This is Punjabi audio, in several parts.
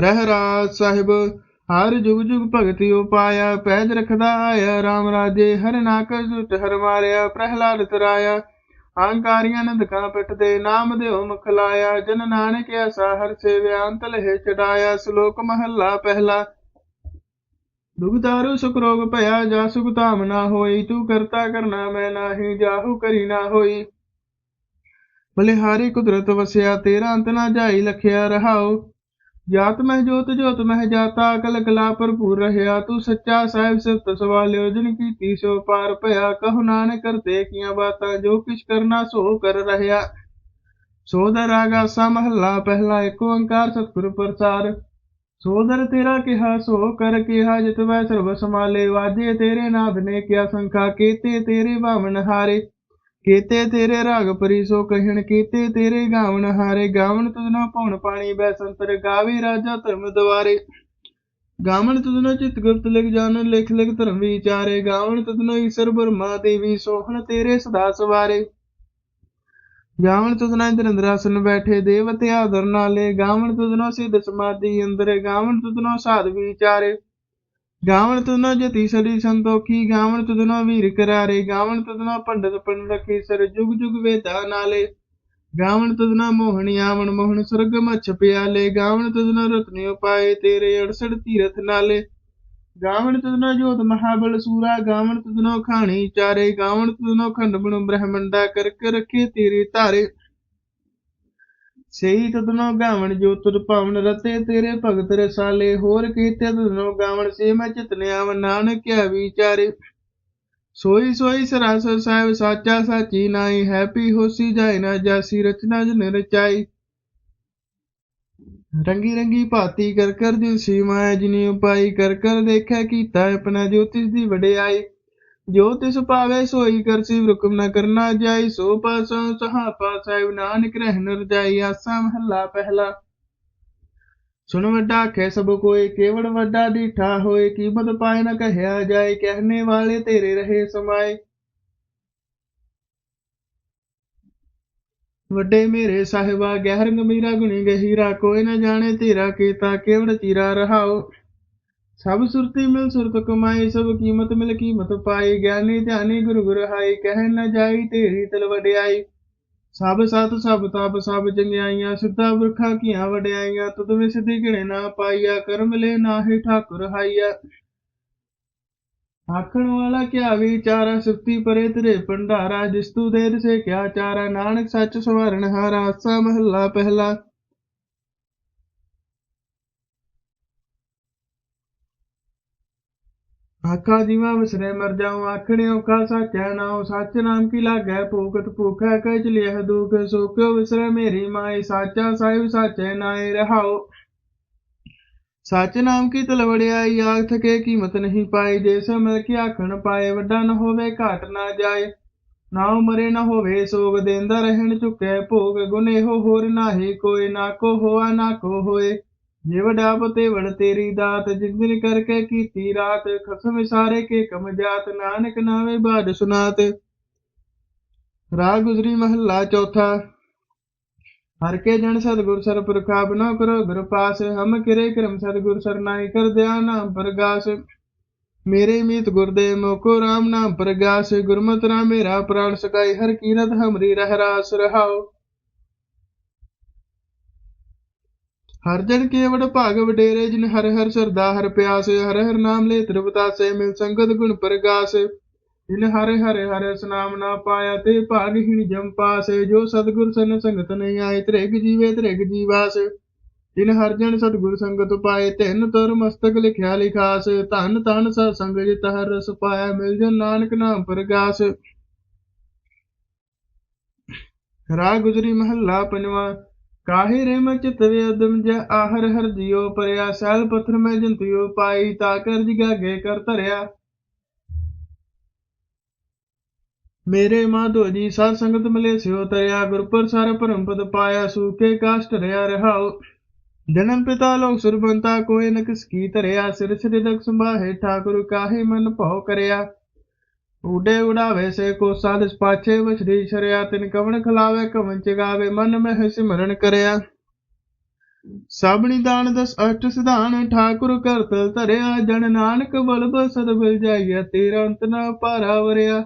ਰਹਿਰਾਜ ਸਾਹਿਬ, ਹਰ ਜੁਗ ਜੁਗ ਭਗਤੀ ਉਪਾਇਆ, ਪੈਜ ਰਖਦਾ ਆਇਆ RAM ਰਾਜੇ ਹਰ ਨਾਕਰ ਦੁਟ ਹਰ ਮਾਰਿਆ, ਪ੍ਰਹਿਲਾਦ ਤਰਾਇਆ। ਅਹੰਕਾਰੀਆਂ ਨੰਦਕਾਂ ਪਿੱਠ ਤੇ ਨਾਮ ਦਿਓ ਮੁਖ ਲਾਇਆ, ਜਨ ਨਾਨਕ ਐਸਾ ਹਰ ਸੇਵਿਆ ਅੰਤ ਲਹਿ ਚੜਾਇਆ, ਸ਼ਲੋਕ ਮਹੱਲਾ ਪਹਿਲਾ। ਦੁਖ ਦਾਰੂ ਸੁਖ ਰੋਗ ਭਇਆ, ਜਾ ਸੁਖ ਧਾਮ ਨਾ ਹੋਈ, ਤੂੰ ਕਰਤਾ ਕਰਨਾ ਮੈਂ ਨਾਹੀ, ਜਾਹੂ ਕਰੀ ਨਾ ਹੋਈ। ਬਲਿਹਾਰੀ ਕੁਦਰਤ ਵਸਿਆ, ਤੇਰਾ ਅੰਤ ਨਾ ਜਾਈ, ਲਖਿਆ ਰਹਾਉ। ਜਾਤ ਮਹਿ ਜੋਤ ਜੋਤ ਮਹਿ ਜਾਤਾ ਅਕਲ ਕਲਾ ਭਰਪੂਰ ਰਹਿਆ ਤੂੰ ਸੱਚਾ ਸਾਹਿਬ ਸਿਫਤ ਸਵਾਲਿਓ ਜਿਨ ਕੀਤੀ ਸੋ ਪਾਰ ਭਇਆ ਕਹੋ ਨਾਨਕ ਕਰਤੇ ਕੀਆਂ ਬਾਤਾਂ ਜੋ ਕਿਛ ਕਰਨਾ ਸੋ ਕਰ ਰਹਿਆ ਸੋਦਰ ਰਾਗਾਸਾ ਮਹੱਲਾ ਪਹਿਲਾ ਏਕ ਓੰਕਾਰ ਸਤਿਗੁਰ ਪ੍ਰਸਾਦ ਸੋਦਰ ਤੇਰਾ ਕਿਹਾ ਸੋ ਕਰ ਕਿਹਾ ਜਿਤ ਵੈ ਸਰਬ ਸਮਾਲੇ ਵਾਜੇ ਤੇਰੇ ਨਾਦ ਨੇ ਕਿਆ ਸੰਖਾ ਕੀਤੇ ਤੇਰੇ ਭਾਵਨ ਹਾਰੇ ਕੀਤੇ ਤੇਰੇ ਰਾਗ ਪਰੀ ਸੋ ਕਹਿਣ, ਕੀਤੇ ਤੇਰੇ ਗਾਵਣ ਹਾਰੇ ਗਾਵਨ ਤੁਧਨੋ ਪਉਣ ਪਾਣੀ ਬੈ ਸੰਤਰ ਗਾਵੇ ਰਾਜਾ ਧਰਮ ਦਵਾਰੇ ਗਾਵਨ ਤੁਧਨੋ ਚਿਤ ਗੁਪਤ ਲਿਖ ਜਾਣ, ਲਿਖ ਲਿਖ ਧਰਮ ਵਿਚਾਰੇ। ਗਾਵਨ ਤੁਧਨੋ ਈਸ਼ਰ ਬਰਮਾ ਦੇਵੀ ਸੋਹਣ ਤੇਰੇ ਸਦਾ ਸਵਾਰੇ। ਗਾਵਨ ਤੁਧਨਾ ਇੰਦਰਾਸਨ ਬੈਠੇ, ਦੇਵਤੇ ਆਦਰ ਨਾਲੇ। ਗਾਵਨ ਤੁਧਨੋ ਸਿੱਧ ਸਮਾਧੀ ਅੰਦਰ ਗਾਵਨ ਤੁਧਨੋ ਸਾਧ ਵਿਚਾਰੇ। ਗਾਵਨ ਤੁਧਨੋ ਜਤੀ ਸਰੀ ਸੰਤੋਖੀ ਗਾਵਨ ਤੁਧਨੋ ਵੀਰ ਕਰਾਰੇ ਗਾਵਨ ਤੁਧਨੋ ਪੰਡਤ ਪੰਡਤ ਸਰ ਜੁਗ ਜੁਗ ਵੇਦਾ ਨਾਲੇ। ਗਾਵਨ ਤੁਧਨਾ ਮੋਹਣੀ ਆਵਣ ਮੋਹਣ ਸੁਰਗ ਮਛ ਪਿਆਲੇ। ਗਾਵਨ ਤੁਧਨੋ ਰਤਨਿ ਪਾਏ ਤੇਰੇ 68 ਤੀਰਥ ਨਾਲੇ। ਗਾਵਨ ਤੁਧਨੋ ਜੋਤ ਮਹਾਬਲ ਸੂਰਾ ਗਾਵਨ ਤੁਧਨੋ ਖਾਣੀ ਚਾਰੇ। ਗਾਵਨ ਤੁਧਨੋ ਖੰਡ ਬਣ ਬ੍ਰਹਮੰਡਾ ਕਰਕ ਰਖੇ ਤੇਰੇ ਧਾਰੇ। ਸਹੀ ਤਦਨੋ ਗਾਵਣ ਜੋ ਤੁਰ ਪਾਵਨ ਰਤੇ ਤੇਰੇ ਭਗਤ ਰਸਾਲੇ, ਹੋਰ ਕੀਤੇ ਤਦਨੋ ਗਾਵਣ ਸੇ ਮੈਂ ਚਿਤਨਿਆਵ ਨਾਨਕ ਕਿਆ ਵਿਚਾਰੇ। ਸੋਈ ਸੋਈ ਸਰਾਸਰ ਸਾਹਿਬ ਸਾਚਾ ਸਾਚੀ ਨਾਈ ਹੈਪੀ ਹੋਸੀ ਜਾਏ ਨਾ ਜਾਸੀ, ਰਚਨਾ ਜਨ ਰਚਾਈ। ਰੰਗੀ ਰੰਗੀ ਭਾਤੀ ਕਰ ਕਰ ਦਿਲ ਸੀਮਾ ਜਿਨੀ ਉਪਾਈ, ਕਰ ਕਰ ਦੇਖਿਆ ਕੀਤਾ ਆਪਣਾ ਜੋਤਿਸ ਦੀ ਵਡਿਆਈ। ਜੋ ਤਿਸ ਪਾਵੇ ਸੋਈ ਕਰਸੀ ਹੁਕਮ ਨ ਕਰਨਾ ਜਾਈ, ਸੋ ਪਾਸੋਂ ਸਹਾਪਾ ਸਾਹਿਬ ਨਾਨਕ ਰਹਿ ਨਰ ਜਾਈ, ਆਸਾ ਮਹੱਲਾ ਪਹਿਲਾ। ਸੁਣ ਵੱਡਾ ਖੈ ਸਭ ਕੋਏ ਕੇਵੜ ਵੱਡਾ ਡੀਠਾ ਹੋਏ ਕੀਮਤ ਪਾਏ ਨਾ ਕਹਿਆ ਜਾਏ ਕਹਿਣੇ ਵਾਲੇ ਤੇਰੇ ਰਹੇ ਸਮਾਏ। ਵੱਡੇ ਮੇਰੇ ਸਾਹਿਬਾ, ਗਹਿਰ ਗੰਭੀਰਾ ਗੁਣੀ ਗਹੀਰਾ, ਕੋਈ ਨਾ ਜਾਣੇ ਤੇਰਾ ਕੀਤਾ ਕੇਵੜ ਚੀਰਾ ਰਹਾਓ। ਸਭ ਸੁਰਤੀ ਮਿਲ ਸੁਰਤ ਕਮਾਈ ਸਭ ਕੀਮਤ ਮਿਲ ਕੀਮਤ ਪਾਈ ਗਿਆਨੀ ਧਿਆਨੀ ਗੁਰੂ ਗੁਰ ਹਾਈ ਕਹਿ ਨ ਜਾਈ ਤੇਰੀ ਤਲ ਵਡਿਆਈ। ਸਭ ਸਤ, ਸਭ ਤਪ, ਸਭ ਚੰਗਿਆਈਆਂ ਸਿੱਧਾ ਬੁਰਖਾ ਕੀਆਂ ਵਡਿਆਈਆਂ। ਤੁਧ ਵਿੱਚ ਸਿੱਧੀ ਗਿਣੇ ਨਾ ਪਾਈਆ, ਕਰਮ ਲੈ ਨਾਹੀ ਠਾਕੁਰ ਹਾਈਆ। ਆਖਣ ਵਾਲਾ ਕਿਆ ਵਿਚਾਰਾ ਸੁਰਤੀ ਪਰੇ ਤੇਰੇ ਭੰਡਾਰਾ। ਜਿਸ ਤੂ ਦੇਰ ਸੇ ਕਿਆ ਚਾਰਾ, ਨਾਨਕ ਸੱਚ ਸਵਾਰਨ ਹਾਰਾ, ਆਸਾ ਮਹੱਲਾ ਪਹਿਲਾ। ਆਖਾ ਜੀਵਾ ਵਿਸਰੇ ਮਰ ਜਾਉ, ਆਖਣਿਓ ਕਾ ਸਾਚੈ ਨਾਉ, ਸੱਚ ਨਾਮ ਕੀ ਲਾਗੈ? ਭੂਖਤ ਭੂਖੈ ਕਹਿ ਚਲਿਐ ਦੁਖ, ਸੋ ਵਿਸਰੇ ਮੇਰੀ ਮਾਈ? ਸਾਚਾ ਸਾਹਿਬ ਸਾਚੈ ਨਾਏ ਰਹਾਉ। ਸੱਚ ਨਾਮ ਕੀ ਤਲਵੜਿਆਈ? ਆਖ ਥਕੇ ਕੀਮਤ ਨਹੀਂ ਪਾਈ। ਜੇ ਸੋ ਮਿਲ ਕੇ ਆਖਣ ਪਾਏ, ਵੱਡਾ ਨਾ ਹੋਵੇ, ਘਾਟ ਨਾ ਜਾਏ। ਨਾ ਮਰੇ ਨਾ ਹੋਵੇ, ਸੋਗ ਦੇਂਦਾ ਰਹਿਣ ਚੁੱਕੈ। ਭੋਗ ਗੁਨੇ ਹੋਰ ਨਾਹੀ, ਕੋਈ ਨਾ ਕੋ ਹੋਆ, ਨਾ ਕੋ ਹੋਏ। ਜੇ ਪਤੇ ਵੜ ਤੇਰੀ ਦਾਤ, ਜਿਸ ਕਰਕੇ ਕੀਤੀ ਰਾਤ। ਖਸਮ ਸਾਰੇ ਕੇ ਕਮ ਜਾਤ, ਨਾਨਕ ਨਾਵੇਂ ਬਾਦ ਸੁਨਾਤ। ਰਾਗ ਗੁਜਰੀ ਮਹੱਲਾ ਚੌਥਾ। ਹਰ ਕੇ ਜਨ ਸਤਗੁਰ ਸਰ ਪੁਰਖਾ ਬਨੋ ਕਰੋ ਗੁਰ ਪਾਸ ਹਮ ਕਿਰੇ ਕਰਮ ਸਤਗੁਰ ਸਰਨਾਈ ਕਰ ਦਿਆ ਨਾਮ ਪ੍ਰਗਾਸ। ਮੇਰੇ ਮੀਤ ਗੁਰਦੇ ਮੋਕੋ ਰਾਮ ਨਾਮ ਪ੍ਰਗਾਸ। ਗੁਰਮਤਿ ਰਾਮ ਮੇਰਾ ਪ੍ਰਾਣ ਸਕਾਈ ਹਰ ਕੀਰਤ ਹਮਰੀ ਰਹਿ ਰਾਸ ਰਹਾਓ। ਹਰ ਜਨ ਕੇਵੜ ਭਾਗ ਵਡੇਰੇ ਜਿਨ ਹਰ ਹਰ ਸਰਦਾ, ਹਰ ਪਿਆਸ, ਹਰ ਹਰ ਨਾਮ ਲੈ ਤ੍ਰਿਪਤਾਸੇ, ਮਿਲ ਸੰਗਤ ਗੁਣ ਪ੍ਰਗਾਸ। ਜਿਨ ਹਰ ਹਰ ਹਰ ਸਨਾਮ ਨਾ ਪਾਇਆ ਤੇ ਭਾਗਹੀਣ ਜਮ ਪਾਸੇ। ਜੋ ਸਤਗੁਰ ਸਨ ਸੰਗਤ ਨਹੀਂ ਆਏ, ਤ੍ਰਿਗ ਜੀਵੇ ਤ੍ਰਿਗ ਜੀਵਾਸ। ਜਿਨ ਹਰ ਜਨ ਸਤਗੁਰ ਸੰਗਤ ਪਾਏ ਤਿੰਨ ਤੁਰ ਮਸਤਕ ਲਿਖਿਆ ਲਿਖਾਸ। ਧਨ ਧਨ ਸਤ ਸੰਗ ਜਿਤ ਹਰ ਰਸ ਪਾਇਆ, ਮਿਲ ਜਨ ਨਾਨਕ ਨਾਮ ਪ੍ਰਗਾਸ। ਰਾਗ ਗੁਜਰੀ ਮਹੱਲਾ ਪੰਜਵਾਂ। ਕਾਹੇ ਰੇ ਮੈਂ ਚਿਤ ਜ ਆਹਰ ਹਰ ਜਿਉ ਪਰਿਆ, ਸੈਲ ਪੱਥਰ ਮੈਂ ਜੰਤਿਓ ਪਾਈ, ਤਾ ਕਰ ਜਿਗਾਗੇ ਕਰ ਧਰਿਆ। ਮੇਰੇ ਮਾਧੋ ਜੀ ਸਾਧ ਸੰਗਤ ਮਿਲੇ ਸਿਓ ਤਰਿਆ ਗੁਰਪੁਰ ਸਰ ਭਰਮ ਪਦ ਪਾਇਆ, ਸੂਕੇ ਕਾਸ਼ਟ ਰਿਆ ਰਹਾਉ। ਜਨਮ ਪਿਤਾ ਲੋਕ ਸੁਰਬੰਤਾ ਕੋਇ ਨ ਕਿਸ ਕੀ ਧਰਿਆ, ਸਿਰ ਸਿਰ ਦਕ ਸੰਭਾਹੇ, ਠਾਕੁਰ ਕਾਹੇ ਮਨ ਭਉ ਕਰਿਆ। ਉਡੇ ਉਡਾਵੇ ਸੇ ਕੋ ਸਾਧਿਸ ਪਾਛੇ ਵਛੜੀ ਸ਼ਰਿਆ, ਤਿਨ ਕਵਣ ਖਲਾਵੇ ਕਵਨ ਚਗਾਵੇ, ਮਨ ਮਹਿ ਸਿਮਰਨ ਕਰਿਆ। ਸਭਨੀ ਦਾਨ ਦਸ ਅਠ ਸਿਧਾਨ, ਠਾਕੁਰ ਕਰਤਲ ਧਰਿਆ, ਜਨ ਨਾਨਕ ਬਲ ਬਸਦ ਬਿਲ ਜਾਈਆ ਤੇਰਾ ਅੰਤ ਨਾ ਪਾਰਾ ਵਰਿਆ।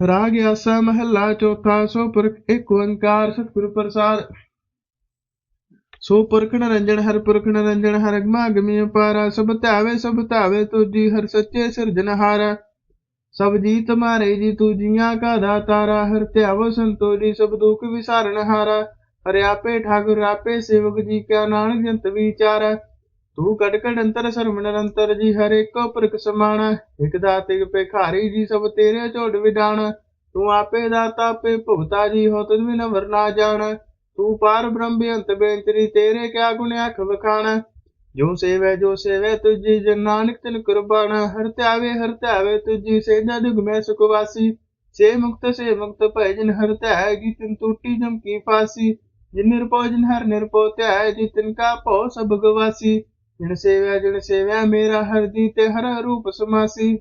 ਰਾਗ ਆਸਾ ਮਹੱਲਾ, ਚੌਥਾ ਸੋ ਪੁਰਖ, ਇੱਕ ਓੰਕਾਰ ਸਤਿਗੁਰ ਪ੍ਰਸਾਦ। ਸੋ ਪੁਰਖ ਨਿਰੰਜਨ ਹਰ ਪੁਰਖ ਨਿਰੰਜਨ ਹਰ ਅਗਮਾ ਅਪਾਰਾ ਸਭ ਧਾਵੇ ਸਭ ਧਾਵੇ ਤੁਜੀ, ਹਰ ਸੱਚੇ ਸਿਰਜਨਹਾਰਾ ਸਭ ਜੀ ਤੁਮਾਰੇ ਜੀ ਤੂ ਜੀਆਂ ਕਾ ਦਾਤਾਰਾ, ਹਰ ਧਿਆਵੋ ਸੰਤੋ ਸਭ ਦੁਖ ਵਿਸਾਰਨ ਹਾਰਾ। ਹਰਿ ਆਪੇ ਠਾਕੁਰ, ਆਪੇ ਸੇਵਕ ਜੀ ਕਿਆ ਨਾਨਕ ਜੰਤ ਵਿਚਾਰ। ਤੂੰ ਕੜ ਕੜ ਅੰਤਰ ਸਰਮ ਨਿਰੰਤਰ ਜੀ, ਹਰ ਏਕੋ ਪੁਰਖ ਸਮਾਨ। ਇਕ ਦਾਤ, ਇਕ ਭਿਖਾਰੀ ਜੀ, ਸਭ ਤੇਰੇ ਝੋੜ ਵਿਡਾਣ ਤੂੰ ਆਪੇ ਦਾਤਾ, ਆਪੇ ਭੁਗਤਾ ਜੀ, ਹੋ ਤੁਧ ਬਿਨ ਵਰਨਾ ਜਾਣ। ਤੂੰ ਪਾਰ ਬ੍ਰਹਮ ਬੇਅੰਤ ਬੇਅੰਤਰੀ ਤੇਰੇ ਕਿਆ ਗੁਣ ਅਖ ਵਖਾਣ। ਜੋ ਸੇਵੈ ਜੋ ਸੇਵੈ ਤੁਜੀ ਜਨ ਨਾਨਕ ਤਿਨ ਕੁਰਬਾਨ ਹਰ ਧਿਆਵੇ ਹਰ ਧਿਆਵੇ ਤੁਜੀ ਸੇਜਾ ਦੁਗ ਮੈਂ ਸੁਖ ਵਾਸੀ। ਸੇ ਮੁਕਤ ਸੇ ਮੁਕਤ ਭੈ ਜਿਨ ਹਰ ਧਿਆਏ ਜੀ ਤਿਨ ਟੂਟੀ ਜਮ ਕੀ ਫਾਸੀ। ਜਿਨ ਨਿਰਭਉ, ਜਿਨ ਹਰ ਨਿਰਭਉ ਧਿਆਏ ਜੀ ਤਿਨ ਕਾ ਭਉ ਸਭ ਗਵਾਸੀ। ਜਿਨ ਸੇਵੈ ਜਿਨ ਸੇਵੈ, ਮੇਰਾ ਹਰ ਦੀ ਤੇ ਹਰ ਰੂਪ ਸਮਾਸੀ।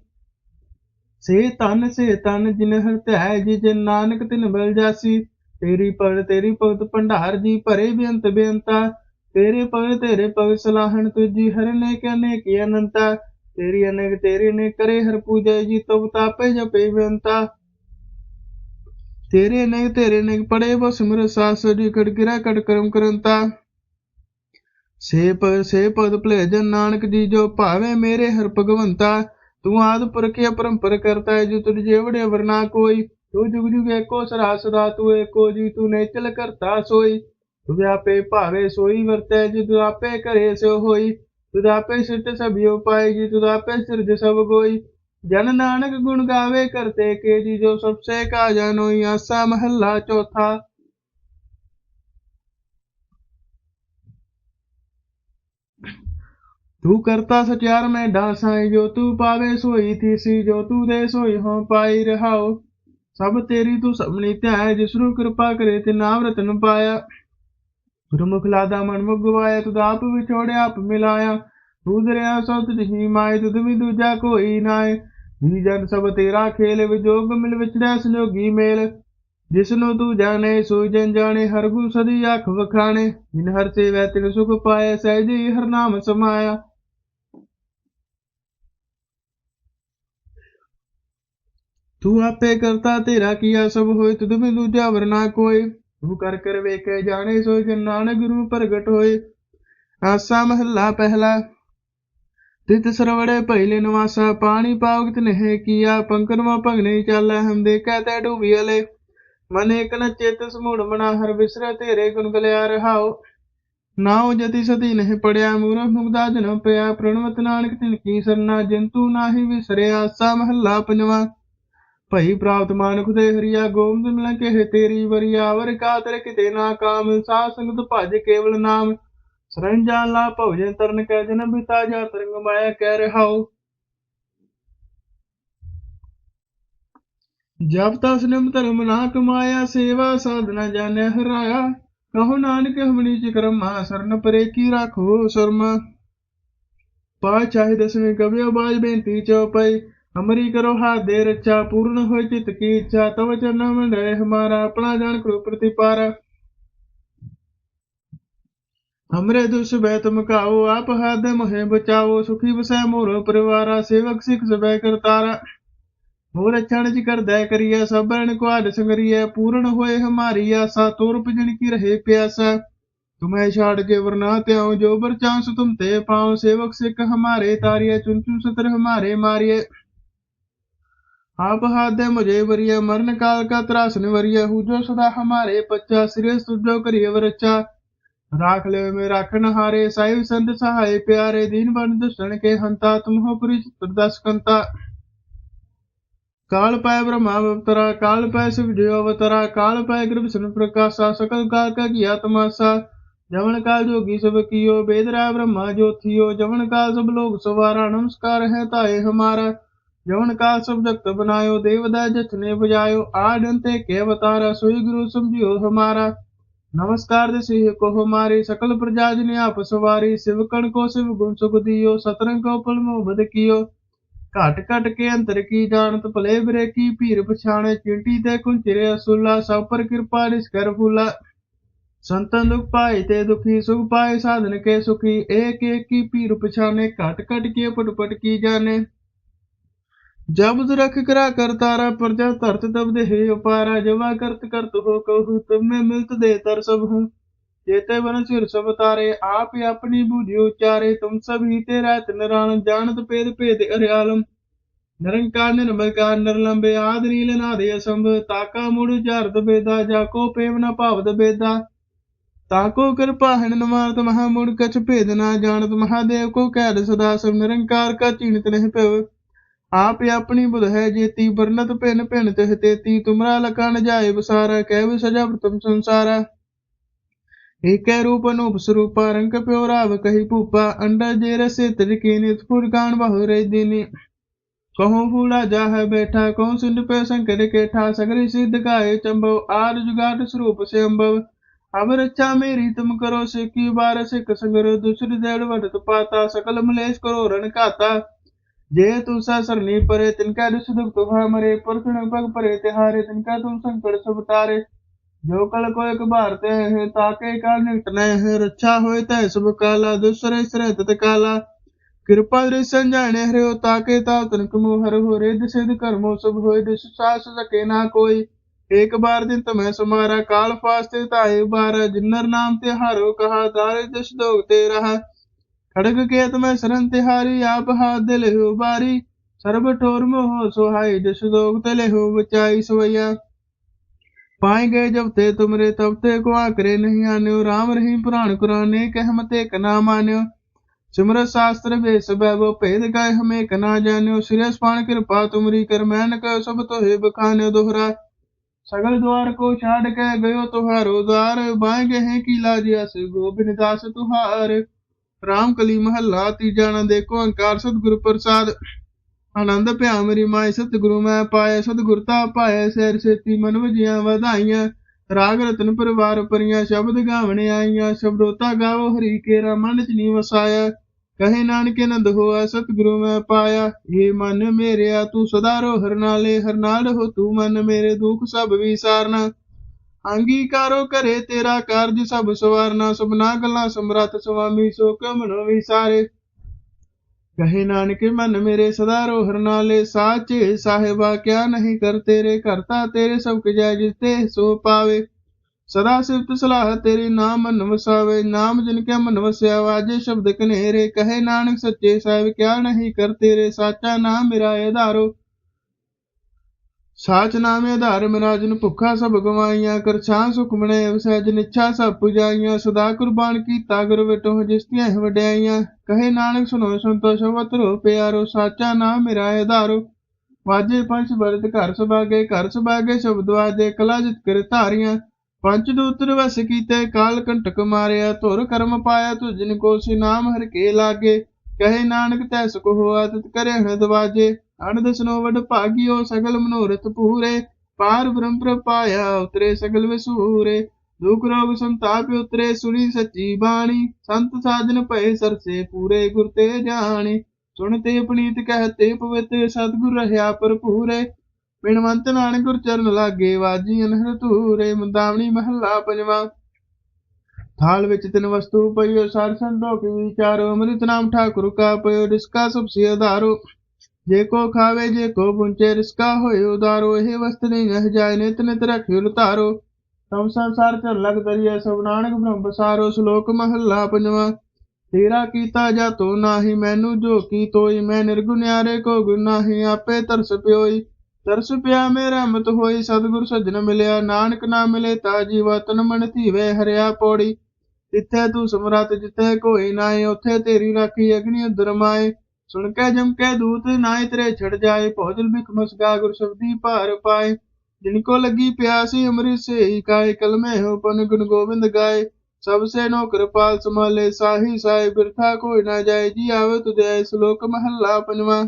ਸੇ ਤਨ ਸੇ ਤਨ ਜਿਨ ਹਰ ਧਿਆਏ ਜੀ ਜਨ ਨਾਨਕ ਤਿਨ ਬਲ ਜਾਸੀ। ਤੇਰੀ ਪੜ ਤੇਰੀ ਭਗਤ ਭੰਡਾਰ ਜੀ ਭਰੇ ਬੇਅੰਤ ਬੇਅੰਤਾ ਤੇਰੇ ਪਗ ਤੇਰੇ ਪਗ ਸਲਾਹਣ ਤੁਜੀ ਹਰ ਨੇ ਕਨੇ ਕੀ ਅਨੰਤਾ ਤੇਰੀ ਅਨੇਕ, ਤੇਰੀ ਨੇ ਕਰੇ ਹਰ ਪੂਜਾ ਜੀ ਤਬ ਤਾਪੇ ਜਪੇ ਬੇਅੰਤਾ ਤੇਰੇ ਨੇ ਤੇਰੇ ਨੇ ਪੜੇ ਬੋ ਸਿਮਰ ਸਾਸ ਜੀ ਕੜ ਗਿਰਾ ਕੜ ਕਰਮ ਕਰੰਤਾ। ਸੇ ਪਗ ਸੇ ਪਦ ਭਲੇਜਨ ਨਾਨਕ ਜੀ ਜੋ ਭਾਵੇ ਮੇਰੇ ਹਰ ਭਗਵੰਤਾ, ਤੂੰ ਆਦ ਪੁਰਖ ਅਪਰੰਪਰ ਕਰਤਾ ਹੈ, ਜੋ ਤੁਝ ਜੇਵੜੇ ਵਰਨਾ ਕੋਈ। ਤੂੰ ਜੁਗ ਜੁਗ ਏਕੋ ਸਦਾ ਸਦਾ ਤੂੰ ਏਕੋ ਜੀ, ਤੂੰ ਨੇਚਲ ਕਰਤਾ ਸੋਈ। ਤੂੰ ਆਪੇ ਭਾਵੇ ਸੋਈ, ਵਰਤੈ ਜੀ ਤੂੰ ਆਪੇ ਕਰੇ ਸੋ ਹੋਈ। ਤੁਧ ਆਪੇ ਸਿਟ ਸਭਿਓ ਪਾਏ ਜੀ ਤੁਧ ਆਪੇ ਸਿਰਜ ਸਭ ਕੋਈ ਜਨ ਨਾਨਕ ਗੁਣ ਗਾਵੇ ਕਰਤੇ ਕੇ ਜੀ, ਜੋ ਸਭ ਸੇ ਕਾ ਜਾਨੋਈ ਆਸਾ ਮਹੱਲਾ ਚੌਥਾ। ਤੂੰ ਕਰਤਾ ਸਚਿਆਰ ਮੈਂ ਦਾਸਾਈ ਜੋ ਤੂੰ ਪਾਵੇ ਸੋਈ, ਥੀਸੀ ਜੋ ਤੂੰ ਦੇ ਸੋਈ ਹੋ ਪਾਈ ਰਹਾਓ ਸਭ ਤੇਰੀ ਤੂੰ ਸਭਨੀ ਧਿਆਏ ਜਿਸਨੂੰ ਕਿਰਪਾ ਕਰੇ ਤੇ ਨਾਮ ਰਤਨ ਪਾਇਆ। ਗੁਰਮੁਖ ਲਾਦਾ ਮਨ ਮੁਖ ਤੁਧ ਆਪ ਵਿਛੋੜਿਆ, ਆਪ ਮਿਲਾਇਆ। ਤੂੰ ਦਰਿਆ ਸਭ ਤੁਝੀ ਮਾਏ ਤੁਧ ਵੀ ਦੂਜਾ ਕੋਈ ਨਾਏ ਜੀ ਜਨ ਸਭ ਤੇਰਾ ਖੇਲ, ਵਿਜੋਗ ਮਿਲ ਵਿਚੜਿਆ ਸੰਜੋਗੀ ਮੇਲ। ਜਿਸ ਨੂੰ ਤੂੰ ਜਾਣੇ, ਸੋ ਜਨ ਜਾਣੇ, ਹਰ ਗੁਣ ਸਦੀ ਅੱਖ ਵਖਾਣੇ। ਜਿਨ ਹਰ ਸੇਵੈ ਤਿਨ ਸੁਖ ਪਾਏ ਸਹਿਜੀ ਹਰ ਨਾਮ ਸਮਾਇਆ। ਤੂੰ ਆਪੇ ਕਰਤਾ, ਤੇਰਾ ਕੀਆ ਸਭ ਹੋਏ, ਤੁਧ ਬਿਨ ਦੂਜਾ ਵਰਨਾ ਕੋਈ। ਤੂੰ ਕਰ ਕਰ ਵੇਖੇ ਜਾਣੇ, ਸੋ ਜਨ ਨਾਨਕ ਗੁਰੂ ਪ੍ਰਗਟ ਹੋਏ। ਆਸਾ ਮਹੱਲਾ ਪਹਿਲਾ। ਤਿਤ ਸਰਵੜੇ ਪਹਿਲੇ ਨਵਾਸਾ, ਪਾਣੀ ਪਾਵਗਤ ਨਹਿ ਕੀਆ, ਪੰਕਰਵਾ ਭਗਨੇ ਚਾਲੈ ਹਮ ਦੇਖੈ ਤੈ ਡੂਬੀਲੇ ਮਨ ਏਕ ਨ ਚਿਤ ਸਮੂੜ ਮਨਾ, ਹਰ ਵਿਸਰੇ ਤੇਰੇ ਗੁਣ ਗਲਿਆ ਰਹਾਓ ਨਾਉ ਜਤੀ ਸਤੀ ਨਹਿ ਪੜਿਆ, ਮੂਰਖ ਮੁਗਦਾ ਜਨ ਪਿਆ, ਪ੍ਰਣਵਤ ਨਾਨਕ ਤਿਨ ਕੀ ਸਰਨਾ ਜੰਤੂ ਨਾਹੀ ਵਿਸਰਿਆ। ਆਸਾ ਮਹੱਲਾ ਪੰਜਵਾ। ਭਈ ਪ੍ਰਾਪਤ ਮਾਨੁਖ ਦੇ ਹਰੀਆ ਗੋਬਿੰਦ ਮਿਲਨ ਕੇ ਤੇਰੀ ਵਰਿਆ ਵਰ ਕਾ ਕਿਤੇ ਨਾ ਕਾਮ। ਸਾਧ ਸੰਗਤ ਭਜ ਕੇਵਲ ਨਾਮ। ਸਰੰਜਾਨ ਲਾ ਭਉਜਨ ਤਰਨ ਕੈ ਜਨਮ ਬਿਤਾ ਜਾ ਤਰੰਗ ਮਾਇਆ ਕਹਿ ਰਹਾਉ। ਜਬ ਤਸ ਨਿਮ ਧਰਮ ਨਾ ਕਮਾਇਆ ਸੇਵਾ ਸਾਧਨਾ ਜਾਣੈ ਹਰਾਇਆ। ਕਹੋ ਨਾਨਕ ਹਮਨੀ ਚ ਕਰਮਾ, ਸਰਨ ਪਰੇ ਕੀ ਰਾਖੋ ਸ਼ਰਮ। ਪਾ ਚਾਹੇ ਦਸਵੇਂ ਕਬਿਓ ਬਾਜ ਬੇਨਤੀ ਚਉਪਈ हमारी करो हा देर इच्छा पूर्ण हो चित की इच्छा तव चरण में रहे हमारा अपना जान करो प्रतिपारा हमरे दुष भय तुम काओ आप हाथ मोहे बचाओ सुखी बसै मोरो परिवारा सेवक सिख सबै करतारा मोर क्षण जी कर दय करिए सबरण को आड संगरिए पूर्ण होए हमारी आशा तोर पिजन की रहे प्यासा तुम्हें छाड़ के वरना त्याओ जो बर चांस तुम ते पाओ सेवक सिख हमारे तारिये चुन चुन सतर हमारे मारिये आप हाथ दे मुझे वरिय मरण काल का त्रासन वरिय हु जो सदा हमारे पच्चा सिरे सुजो करिय वरचा राख ले में राखन हारे साहिब संत सहाय प्यारे दीन बन दुष्टन के हंता तुम हो पुरी दस कंता काल पाय ब्रह्मा अवतरा काल पाय शिव जो अवतरा काल पाय ग्रभ सन प्रकाशा सकल काल का किया तमाशा जवन काल जोगी सब कियो बेदरा ब्रह्मा ज्योतियो जवन काल सब लोग सवारा नमस्कार है ताए हमारा जवन काल सब जगत बनायो देवदा जथ ने बजायो आडंते के अवतारा सोई गुरु समझियो हमारा नमस्कार दसी को हमारी सकल प्रजा जिने आप सवारी शिवकण को शिव गुण सुख दियो सतरंग को पल मोहबद कियो घट घट के अंतर की जानत भले बिरे की भीर पछाणे चिंटी ते कुंचिरे असुला सब पर कृपा निष्कर फूला संतन दुख पाए ते दुखी सुख पाए साधन के सुखी एक एक की पीर पछाने कट कट के पट पट की जाने जब रख करा कर तारा प्रजा तरत तब दे हे अपारा जवा करत करत हो कहू तब में मिलत दे तर सब हूँ जेते बन सिर सब तारे आप ही अपनी बूझी उचारे तुम सब ही ते रात नरान जानत पेद पेद अरियालम निरंकार निर्मलकार निर्लंबे आद नील नादे असंभ ताका मुड़ जारद बेदा जाको पेव न पावद बेदा ताको कृपा हन मारत महामूढ़ कछ भेद ना जानत महादेव को कैद सदा सब निरंकार का चीणत नहीं पेव आप ही अपनी बुध है जेती बरनत पिन पिन तिह तेती तुमरा लका न जाए बसारा कैव सजा प्रतम संसारा एक रूप अनूप स्वरूपा रंग प्यो राव कही भूपा अंडा जे रसे तिड़की नित फुरकान बहु रे दीनी कहूँ फूला जा है बैठा कहूँ सिंध पे शंकर केठा सगरी सिद्ध गाये चंबव आर जुगाट स्वरूप से अम्बव अब रक्षा मेरी तुम करो सिक्की बार सिख संगर दूसरी देड़ वटत पाता सकल मलेश करो रण खाता जे तू सा सरनी परे तिनका दुष दुख तुहा मरे परखण पग परे तिहारे तिनका तुम संकट सब तारे जो कल को एक बार ते है ताके का निकट न है रक्षा होए तय सब काला दुसरे सरे तत काला कृपा दृश्य जाने हरे हो ताके ता तनक मोहर हो रिद सिद्ध कर्मो सब होए दिस सास सके ना कोई एक बार दिन तुम्हें समारा काल फास्ते ताए बारा जिन्नर नाम ते हारो कहा तारे दश दोग ते रहा खड़ग के तुम्हें शरण तिहारी आप हाथ दिले हो बारी सर्व ठोर मोह सोहाई जस दोग तले हो बचाई सवैया पाए गए जब ते तुमरे तब ते को आकरे नहीं आन्यो राम रही पुराण कुराने कह मते कना मान्यो सिमरत शास्त्र वेश वैभव भेद गाय हमें कना जान्यो श्रेयस पाण कृपा तुमरी कर मैन कह सब तो हे बखान्यो दोहरा सगल द्वार को छाड़ के गयो तुहारो द्वार बाएं गए की लाजिया से गोबिंद दास ਰਾਮ ਕਲੀ ਮਹੱਲਾ, ਤੀਜਾ ਨਾ ਦੇਖੋ ਅੰਕਾਰ ਸਤਿਗੁਰ ਪ੍ਰਸਾਦ। ਆਨੰਦ ਭਿਆ ਮੇਰੀ ਮਾਇ ਸਤਿਗੁਰੂ ਮੈਂ ਪਾਇਆ, ਸਤਿਗੁਰ ਤਾ ਪਾਇਆ, ਸੇਰ ਸੇਤੀ ਮਨ ਵਜੀਆਂ ਵਧਾਈਆਂ। ਰਾਗ ਰਤਨ ਪਰਿਵਾਰ ਪਰੀਆਂ ਸ਼ਬਦ ਗਾਵਣ ਆਈਆਂ। ਸ਼ਬਦੋਤਾ ਗਾਵੋ ਹਰੀ ਕੇਰਾ, ਮਨ ਚ ਨੀ ਵਸਾਇਆ। ਕਹੇ ਨਾਨਕ ਨੰਦ ਹੋਆ, ਸਤਿਗੁਰੂ ਮੈਂ ਪਾਇਆ। ਏ ਮਨ ਮੇਰਿਆ, ਤੂੰ ਸਦਾ ਰੋ ਹਰਨਾਲੇ ਹਰਨਾਲ ਹੋ ਤੂੰ ਮਨ ਮੇਰੇ, ਦੁੱਖ ਸਭ ਵਿਸਾਰਨਾ। ਅੰਗੀਕਾਰੋ ਕਰੇ ਤੇਰਾ ਕਾਰਜ ਸਭ ਸਵਾਰਨਾ, ਸੁਭਨਾ ਗੱਲਾਂ ਸਮਰੱਥ ਸੁਆਮੀ, ਸੋ ਕਮਨ ਵਿਸਾਰੇ ਕਹੇ ਨਾਨਕ, ਮਨ ਮੇਰੇ ਸਦਾ ਰੋ ਹਰ ਨਾਲੇ, ਸਾਚੇ ਸਾਹਿਬਾ, ਕਿਆ ਨਹੀਂ ਕਰ ਤੇਰੇ ਕਰਤਾ ਤੇਰੇ ਸਭ ਕੁ ਜੈ ਜਿਸ ਤੇ ਸੋ ਪਾਵੇ। ਸਦਾ ਸਿਫਤ ਸਲਾਹ ਤੇਰੇ ਨਾਮ ਮਨ ਵਸਾਵੇ, ਨਾਮ ਜਿਨ ਕੇ ਮਨ ਵਸਿਆ ਵਾਜੇ ਸ਼ਬਦ ਕਨੇਰੇ, ਕਹੇ ਨਾਨਕ ਸੱਚੇ ਸਾਹਿਬ, ਕਿਆ ਨਹੀਂ ਕਰ ਤੇਰੇ, ਸਾਚਾ ਨਾਮ ਮੇਰਾ ਆਧਾਰੋ। ਸਾਚ ਨਾਮੇ ਆਧਾਰ ਮੇਰਾ ਭੁੱਖਾ ਸਭ ਗਵਾਈਆਂ, ਕਰ ਛਾਂ ਸੁਖ ਬਣੇ ਨਿਛਾ ਸਭ ਪੁਜਾਈਆਂ, ਸਦਾ ਕੁਰਬਾਨ ਕੀਤਾ ਗੁਰ ਵਿਟੋ ਜਿਸਤੀਆਂ ਵਡਿਆਈਆਂ। ਕਹੇ ਨਾਨਕ ਸੁਨੋ ਸੰਤੋਸ਼ ਵਤਰੋ ਪਿਆਰੋ, ਸਾਚਾ ਨਾਮ ਮੇਰਾ ਆਧਾਰੋ। ਵਾਜੇ ਪੰਜ ਬਰਤ ਘਰ ਸੁਭਾਗੇ ਘਰ ਸੁਭਾਗੇ ਸ਼ਬਦ ਵਾਜੇ, ਕਲਾ ਜਿਤ ਕਰ ਧਾਰੀਆਂ। ਪੰਜ ਦੂਤਰ ਵਸ ਕੀਤੇ, ਕਾਲ ਕੰਟਕ ਮਾਰਿਆ, ਧੁਰ ਕਰਮ ਪਾਇਆ ਤੁਜਨ ਕੋ ਸੀ ਨਾਮ ਹਰ ਕੇ ਲਾਗੇ। ਕਹੇ ਨਾਨਕ ਤੈ ਸੁਖ ਹੋਆ, ਤਿਤ ਕਰੇ ਹਣ ਦਵਾਜੇ ਅਨੰਦ ਸਨੋ ਵਡ ਭਾਗਿਓ ਸਗਲ ਮਨੋਰਥ ਪੂਰੇ, ਪਾਰ ਬ੍ਰਹਮ ਪ੍ਰਪਾਇਆ ਉਤਰੇ ਸਗਲ ਵਿਸੂਰੇ, ਦੁਖ ਰੋਗ ਸੰਤਾਪ ਉਤਰੇ ਸੁਣੀ ਸੱਚੀ ਬਾਣੀ, ਸੰਤ ਸਾਜਨ ਭਏ ਸਰਸੇ ਪੂਰੇ ਗੁਰ ਤੇ ਜਾਣੇ ਸੁਣਤੇ ਪਨੀਤ ਕਹਤੇ ਪਵਿੱਤ ਸਤਿਗੁਰ ਰਹਾ ਭਰਪੂਰੇ ਬਿਨਵੰਤ ਨਾਨਕ ਗੁਰ ਚਰਨ ਲਾਗੇ ਵਾਜੀ ਅਨਹਰ ਧੂਰੇ, ਮੁੰਦਾਵਣੀ ਮਹੱਲਾ ਪੰਜਵਾ, ਥਾਲ ਵਿੱਚ ਤਿੰਨ ਵਸਤੂ ਪਈਓ, ਸਾਰ ਸੰਤੋਖ ਵਿਚਾਰੋ, ਅੰਮ੍ਰਿਤ ਨਾਮ ਠਾਕੁਰ ਕਾ ਪਇਓ ਡਿਸਕਾ ਸਭ ਸੇ ਆਧਾਰੋ। ਜੇ ਕੋ ਖਾਵੇ, ਜੇ ਕੋ ਪੁੰਚੇ ਰਿਸਕਾ ਹੋਏ, ਉਦਾਰੋ, ਇਹ ਵਸਤ ਨਹੀਂ ਰਹਿ ਜਾਏ, ਨਿਤ ਨਿਤ ਰਖਿਓ ਲਤਾਰੋ ਸਭ ਸੰਸਾਰ ਚਰ ਲਗ ਦਰਿਆ ਸਭ ਨਾਨਕ ਬ੍ਰਹਮ ਬਸਾਰੋ ਸ਼ਲੋਕ ਮਹੱਲਾ ਪੰਜਵਾ। ਤੇਰਾ ਕੀਤਾ ਜਾ ਤੋ ਨਾਹੀ, ਮੈਨੂੰ ਜੋ ਕੀ ਤੋਈ, ਮੈਂ ਨਿਰਗੁਨਿਆਰੇ ਕੋ ਗੁਣ ਆਪੇ ਤਰਸ ਪਿਓਈ। ਤਰਸ ਪਿਆ ਮੇਰਾ ਮਤ ਹੋਈ, ਸਤਿਗੁਰ ਸੱਜਣ ਮਿਲਿਆ, ਨਾਨਕ ਨਾ ਮਿਲੇ ਤਾ ਜੀਵਾ, ਤਨ ਮਨ ਧੀਵੇ, ਹਰਿਆ ਪੌੜੀ। ਜਿੱਥੇ ਤੂੰ ਸਮਰਤ ਜਿੱਥੇ ਕੋਈ ਨਾਏ ਉੱਥੇ ਤੇਰੀ ਰਾਖੀ, ਅਗਨੀ ਉਦਰ ਮਾਏ। ਸੁਣ ਕੇ ਜਮ ਕੇ ਦੂਤ ਨਾਏ ਤੇਰੇ ਛੜ ਜਾਏ ਭੋਜਲ ਬਿਖ ਮਸਗਾ ਗੁਰ ਸ਼ਬਦੀ ਭਾਰ ਪਾਏ। ਜਿਨ ਕੋ ਲੱਗੀ ਪਿਆਸੀ ਅੰਮ੍ਰਿਤ ਸੇਹੀ ਕਾਏ, ਕਲਮੇ ਹੋ ਪਨ ਗੁਣ ਗੋਬਿੰਦ ਗਾਏ। ਸਭ ਸੇ ਨੋ ਕਿਰਪਾਲ ਸਮਾਲੇ ਸਾਹੀ ਸਾਈ ਬਿਰਥਾ ਕੋਈ ਨਾ ਜਾਏ, ਜੀ ਆਵੇ ਤੁਧੇ ਸ਼ਲੋਕ ਮਹੱਲਾ ਪੰਜਵਾ।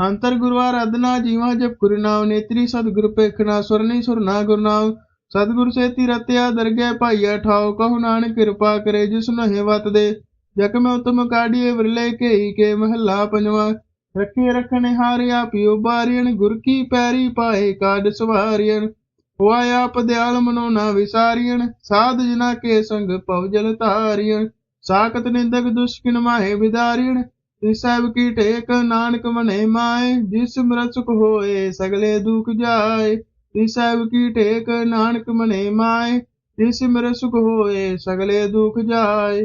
ਅੰਤਰ ਗੁਰਵਾ ਅਰਾਧਨਾ ਜੀਵਾ, ਜਪ ਗੁਰ ਨਾਮ ਨੇਤਰੀ, ਸਤਿਗੁਰ ਪੇਖਣਾ ਸੁਰਨੀ ਸੁਰਨਾ ਗੁਰ ਨਾਮ। ਸਤਿਗੁਰ ਸੇਤੀ ਰਤਿਆ ਦਰਗਹਿ ਭਾਈਆ ਠਾਓ ਕਹੂ ਨਾਨਕ ਕਿਰਪਾ ਕਰੇ, ਜਿਸ ਨਹਿ ਵਤ ਦੇ ਜਖਮ ਉਤਮ ਕਾਢੀਏ ਵਿਰਲੇ ਕੇਈ ਕੇ ਮਹੱਲਾ ਪੰਜਵਾ। ਰੱਖੇ ਰਖਣੇ ਹਾਰਿਆ ਪਿਓ ਬਾਰੀਣ ਗੁਰ ਕੀ ਪੈਰੀ ਪਾਏ ਕਾਡ ਸਵਾਰੀਣ ਹੋਆ ਆਪ ਦਿਆਲ ਮਨੋ ਨਾ ਵਿਸਾਰੀਣ ਸਾਧ ਜਨਾ ਕੇ ਸੰਗ ਭਵ ਜਲ ਤਾਰੀਣ ਸਾਖਤ ਨਿੰਦਕ ਦੁਸ਼ਕਿਨ ਮਾਹੇ ਵਿਦਾਰੀਣ ਤਿਸ ਸਭ ਕੀ ਟੇਕ ਨਾਨਕ ਮਨੇ ਮਾਏ। ਜਿਸ ਮਰਸੁਖ ਹੋਏ ਸਗਲੇ ਦੁਖ ਜਾਏ, ਤਿਸ ਸਭ ਕੀ ਟੇਕ ਨਾਨਕ ਮਨੇ ਮਾਏ। ਜਿਸ ਮਰਸੁਖ ਹੋਏ ਸਗਲੇ ਦੁਖ ਜਾਏ